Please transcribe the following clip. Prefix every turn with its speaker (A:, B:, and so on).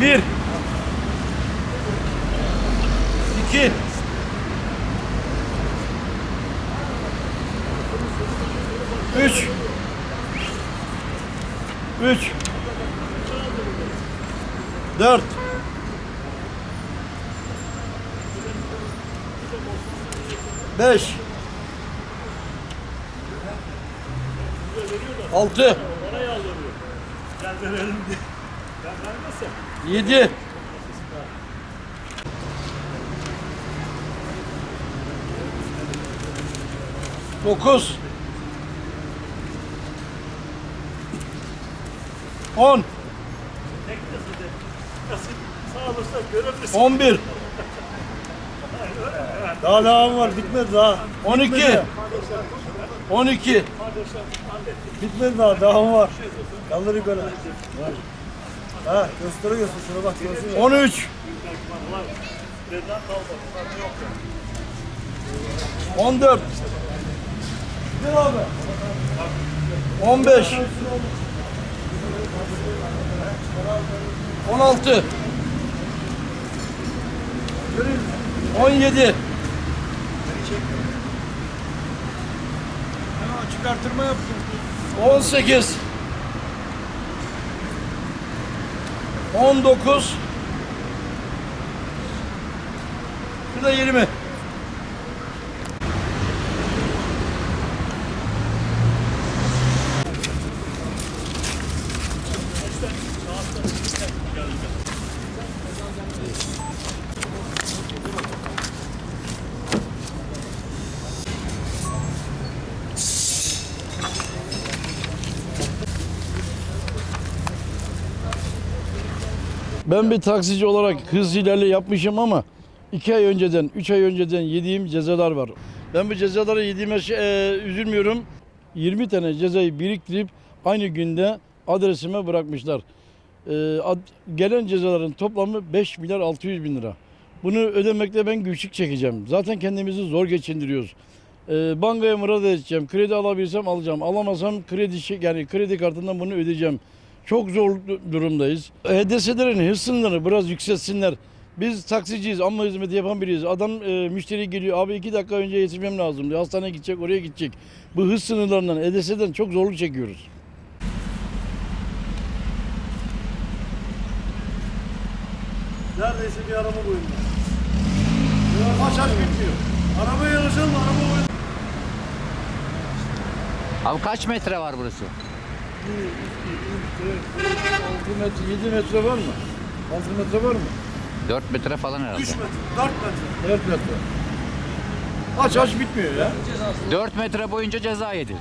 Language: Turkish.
A: Bir. İki. Üç. Üç. Dört. Beş. Altı. Yedi. Dokuz. On. On bir.
B: Daha devam var. Bitmedi daha.
A: 12. Bitmedi. 12.
B: Bitmedi daha. Devam var. Kaldır yukarı. Ha göstere göster. Şuna bak. Görsün.
A: 13. 14.
B: Gel abi.
A: 15. 16. Görüyoruz. 17. Açık
B: artırma yaptım.
A: 18. 19. Şurada 20. Ben bir taksici olarak hız ilerle yapmışım ama iki ay önceden, üç ay önceden yediğim cezalar var. Ben bu cezaları yediğime şey, e, üzülmüyorum. 20 tane cezayı biriktirip aynı günde adresime bırakmışlar. E, ad- gelen cezaların toplamı 5 milyar 600 bin lira. Bunu ödemekte ben güçlük çekeceğim. Zaten kendimizi zor geçindiriyoruz. E, bankaya müracaat edeceğim. Kredi alabilirsem alacağım. Alamazsam kredi şey- yani kredi kartından bunu ödeyeceğim. Çok zor du- durumdayız. HDS'lerin hız sınırını biraz yükseltsinler. Biz taksiciyiz ama hizmeti yapan biriyiz. Adam e, müşteri geliyor abi iki dakika önce yetişmem lazım diyor. Hastaneye gidecek oraya gidecek. Bu hız sınırlarından HDS'den çok zorluk çekiyoruz.
B: Neredeyse bir araba boyunda. Kaç aç bitmiyor. Araba yanaşalım araba boyunda.
C: Abi kaç metre var burası?
A: 6 metre, 7 metre var mı? 6 metre var mı?
C: 4 metre falan herhalde.
B: 3 metre, 4 metre.
A: 4 metre. Aç aç bitmiyor ya.
C: 4 metre boyunca ceza yedi.